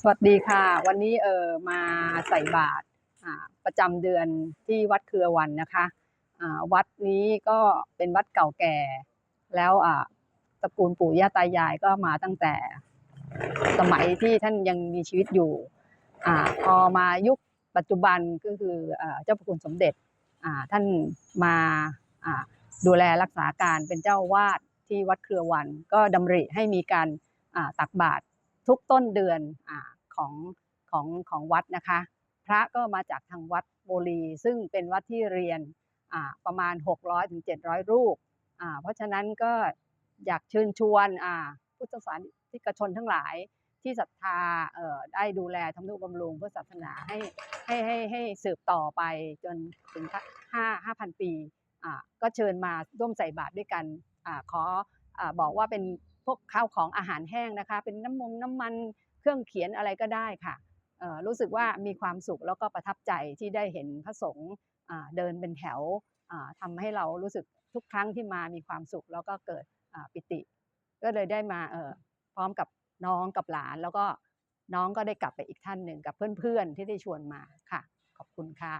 สวัสดีค่ะ วันนี้เออมาใส่บาตรประจำเดือนที่วัดเครือวันนะคะวัดนี้ก็เป็นวัดเก่าแก่ แล้วตระกูลปู่ย่าตายายก็มาตั้งแต่สมัยที่ท่านยังมีชีวิตอยู่อพอมายุคปัจจุบันก็คืออเจ้าพระคุณสมเด็จท่านมาดูแลรักษาการเป็นเจ้าวาดที่วัดเครือวัน ก็ดำริให้มีการตักบาตร ทุกต้นเดือนอของของของวัดนะคะ พระก็มาจากทางวัดโบลีซึ่งเป็นวัดที่เรียนประมาณ600ถึงรูป เพราะฉะนั้นก็อยากเชิญชวนพุทธศาสนิกชนทั้งหลายที่ศรัทธาได้ดูแลทำนุบำรุงเพื่อศาสนาให้ให้ให้ให้สืบต่อไปจนถึงห้าห้าพันปี ก็เชิญมาร่วมใส่บาตรด้วยกันอขออบอกว่าเป็น พวกข้าวของอาหารแห้งนะคะ เป็นน้ำมงน้ำมันเครื่องเขียนอะไรก็ได้ค่ะรู้สึกว่ามีความสุขแล้วก็ประทับใจที่ได้เห็นพระสงฆ์เดินเป็นแถวอ่าทำให้เรารู้สึกทุกครั้งที่มามีความสุขแล้วก็เกิดปิติ ก็เลยได้มาเออพร้อมกับน้องกับหลานแล้วก็น้องก็ได้กลับไปอีกท่านหนึ่งกับเพื่อนๆที่ได้ชวนมาค่ะ ขอบคุณค่ะ